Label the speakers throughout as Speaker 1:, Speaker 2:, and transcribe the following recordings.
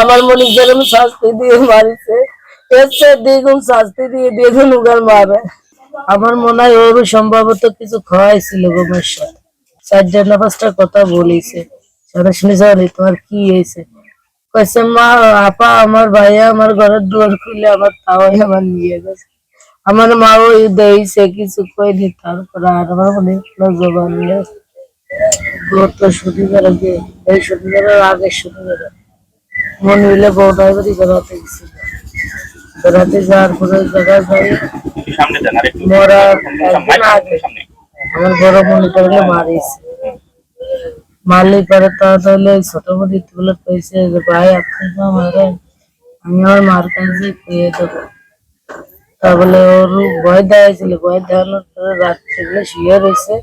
Speaker 1: আমার মনে যেরকম শাস্তি দিয়ে মারিছে চেয়ে দ্বিগুণ শাস্তি দিয়ে বেগুন উগার মারে। আমার মনে হয় ওরও সম্ভবত কিছু খাওয়াইছিল গোমের সাথে চারটা না পাঁচটা কথা বলিছে। শুনে যাওয়ানি তোমার কি হয়েছে কইছে, মা, আপা, আমার ভাইয়া আমার ঘরের দুয়ার খুলে আমার তাওয়াই আমার নিয়ে গেছে। আমার মা ওই দেইছে, কিছু কইনি, তারপরে আর আমার মনে কোনো জবান নেই। গত শনিবার এই শনিবারের আগে শনিবার। মনে হইলে বউটাই বাড়ি বেড়াতে গেছিল বেড়াতে যাওয়ার পরে জায়গায় যাই।
Speaker 2: সামনে দেন আর একটু
Speaker 1: মরার একদিন আগে আমার বড় মনে করলে মারিছে মারলে পরে তাহলে ছোট মুদি তুলে কইছে যে ভাই আপনি তো মারেন আমি আমার মার কাছে পেয়ে দেবো। তা বলে ওর ভয় দেখাইছিল। ভয় দেখানোর পরে রাত্রিগুলো শুয়ে রয়েছে।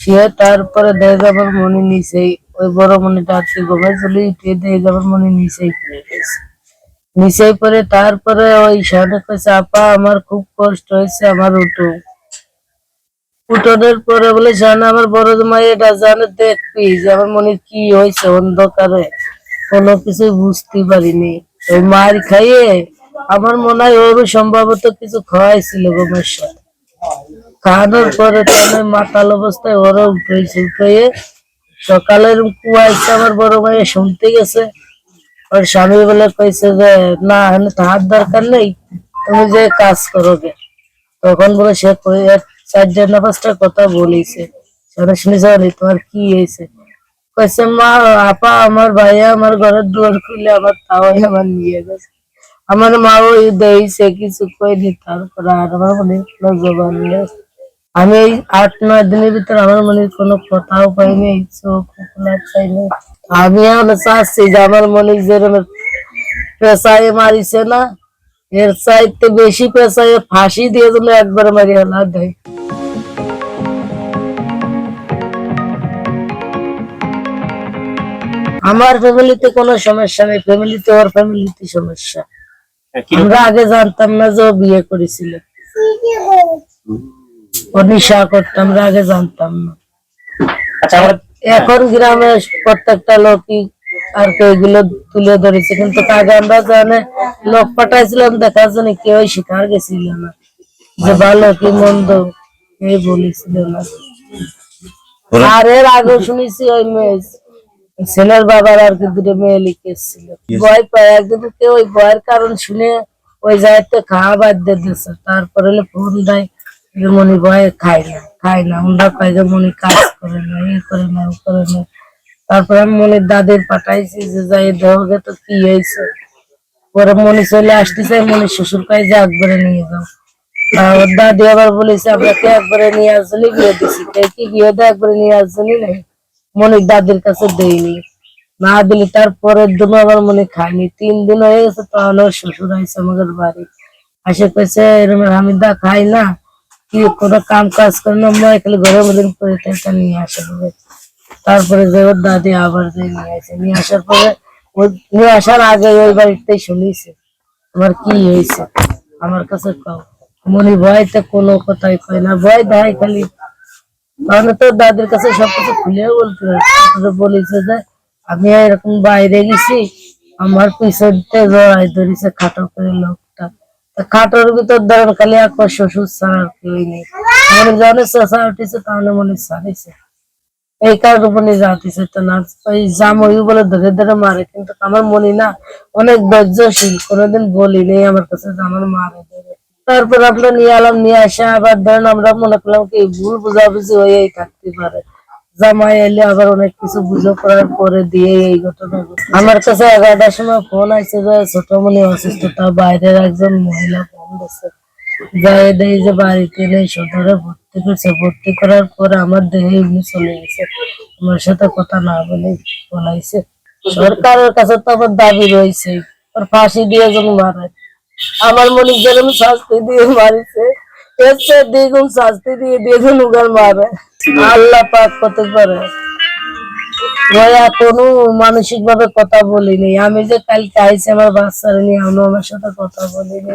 Speaker 1: শুয়ে তারপরে দেয় যাবার মনে নিচেই ওই বড় মনিটা আজকে ঘুমাই চলে উঠে দেয় যাবার মনে নিচেই পড়ে গেছে। নিচেই পরে তারপরে ওই সামনে কইছে, আপা, আমার খুব কষ্ট হয়েছে আমার উঠো। উঠোনের পরে বলে, জানা, আমার বড় মাই এটা জানে দেখবি যে আমার মনে কি হয়েছে অন্ধকারে? কোনো কিছু বুঝতে পারিনি। ওই মার খাইয়ে আমার মনে হয় ওরও সম্ভবত কিছু খাওয়াইছিল গোমের সাথে। খাওয়ানোর পরে তাহলে মাতাল অবস্থায় ওরা উঠেছে উঠে সকালের কুয়াইছে আমার বড় মাইয়ে শুনতে গেছে। ওর স্বামী বলে কইছে যে, না তাহার দরকার নেই, তুমি যে কাজ করো গে তখন বলে, সে চারটা না পাঁচটা কথা বলিছে। সেটা শুনে যাওয়ানি তোমার কি হয়েছে। কইছে, মা, আপা, আমার ভাইয়া আমার ঘরের দুয়ার খুলে আমার তাওয়াই আমার নিয়ে গেছে। আমার মা ওই দেইছে, কিছু কইনি, তারপর আর আমার মনে জবান আমি এই আট নয় দিনের ভিতরে আমার মনে কোনো কথাও পাইনি পাইনি আমি এখন চাচ্ছি যে আমার মনে যেরকম পেশায় মারিছে না এর চাইতে বেশি পেশায় ফাঁসি দিয়ে যেন একবার মারি হলা দেয়। আমার ফ্যামিলিতে কোনো সমস্যা নেই ফ্যামিলিতে ওর ফ্যামিলিতে সমস্যা।
Speaker 2: হ্যাঁ,
Speaker 1: আমরা আগে জানতাম না যে ও বিয়ে করেছিল। ও নিশা করতাম আগে জানতাম না।
Speaker 2: আচ্ছা আমরা
Speaker 1: এখন গ্রামে প্রত্যেকটা লোকই আর কি এগুলো তুলে ধরেছে কিন্তু আগে আমরা জানে লোক পাঠাইছিলাম দেখার জন্য কেউ শিকার গেছিল না। যে ভালো কি মন্দ এই বলেছিল না। আর এর আগে শুনেছি ওই মেয়ে ছেলের বাবার আর কি দুটো মেয়ে লিখেছিল। ভয় পায় একদিন কেউ ওই ভয়ের কারণ শুনে ওই জায়গাতে খাওয়া বাদ দিয়ে দিয়েছে। তারপরে হলো ফোন দেয় মনি ভয়ে খায় না খায় না। আমরা পাই যে, মনি কাজ করে না এ করে না, ও করে না। তারপরে আমি মনির দাদির পাঠাইছি যে, যাই দেহকে তো কি হয়েছে। পরে মনি চলে আসতেছে মনির শ্বশুর কাছে যে, একবারে নিয়ে যাও। ওর দাদি আবার বলেছে আপনাকে একবারে নিয়ে আসলে, বিয়ে দিছি। কে, কি বিয়ে দেয় একবারে নিয়ে আসলি নাই মনির দাদির কাছে দেয়নি না দিলে তার পরের দিন আমার মনে খায়নি। তিন দিন হয়ে গেছে তখন শ্বশুর আইসে আমাদের বাড়ি। আসে কইছে এরকম হামিদা খাই না। কি কোনো কাম কাজ করে না মই খালি ঘরের মধ্যে করে এটা নিয়ে আসে বলে তারপরে ওর দাদি আবার যে নিয়ে আসে, নিয়ে আসার পরে নিয়ে আসার আগে ওই বাড়িতেই শুনিছে আমার কি হয়েছে? আমার কাছে কও, মনি ভয়তে কোনো কথাই কয় না, ভয় দেয় খালি। তাহলে তো দাদির কাছে সবকিছু খুলে বলতে হবে। বলেছে যে, আমি এরকম বাইরে গেছি, আমার পিছনতে জড়াই ধরেছে, খাটো করে লোকটা তা খাটোর ভিতর ধরেন খালি এক শ্বশুর ছাড়া আর কেউই নেই। মনে জানে চেঁচা উঠেছে তাহলে মনে ছাড়িছে এই কারণে মনে জানতেছে তো না, ওই জামই বলে ধরে ধরে মারে, কিন্তু আমার মনে না অনেক ধৈর্যশীল, কোনোদিন বলি নেই আমার কাছে আমার মারে ধরে। তারপর আমরা নিয়ে এলাম, নিয়ে আসা আবার ধরেন আমরা মনে করলাম কি ভুল বুঝাবুঝি হয়েই থাকতে পারে জামাই এলে আবার অনেক কিছু বুঝে করার পরে দিয়ে এই ঘটনা আমার কাছে এগারোটার সময় ফোন আসছে যে ছোট মনে অসুস্থতা, বাইরের একজন মহিলা ফোন দিচ্ছে যাই দেয় যে বাড়িতে নেই সদরে ভর্তি করছে। ভর্তি করার পরে আমার দেহে এমনি চলে গেছে। আমার সাথে কথা না বলে বলাইছে। সরকারের কাছে তো আমার দাবি রয়েছে। ওর ফাঁসি দিয়ে যেন মারে। আমার মনে যেরকম শাস্তি দিয়ে মারিছে। এর চেয়ে দ্বিগুণ শাস্তি দিয়ে বেগুন উগার মারে। আল্লাহ পাক করতে পারে ভাইয়া কোনো মানসিক ভাবে কথা বলিনি। আমি যে কালকে আইসি আমার বাচ্চারা নিয়ে আমি আমার সাথে কথা বলিনি।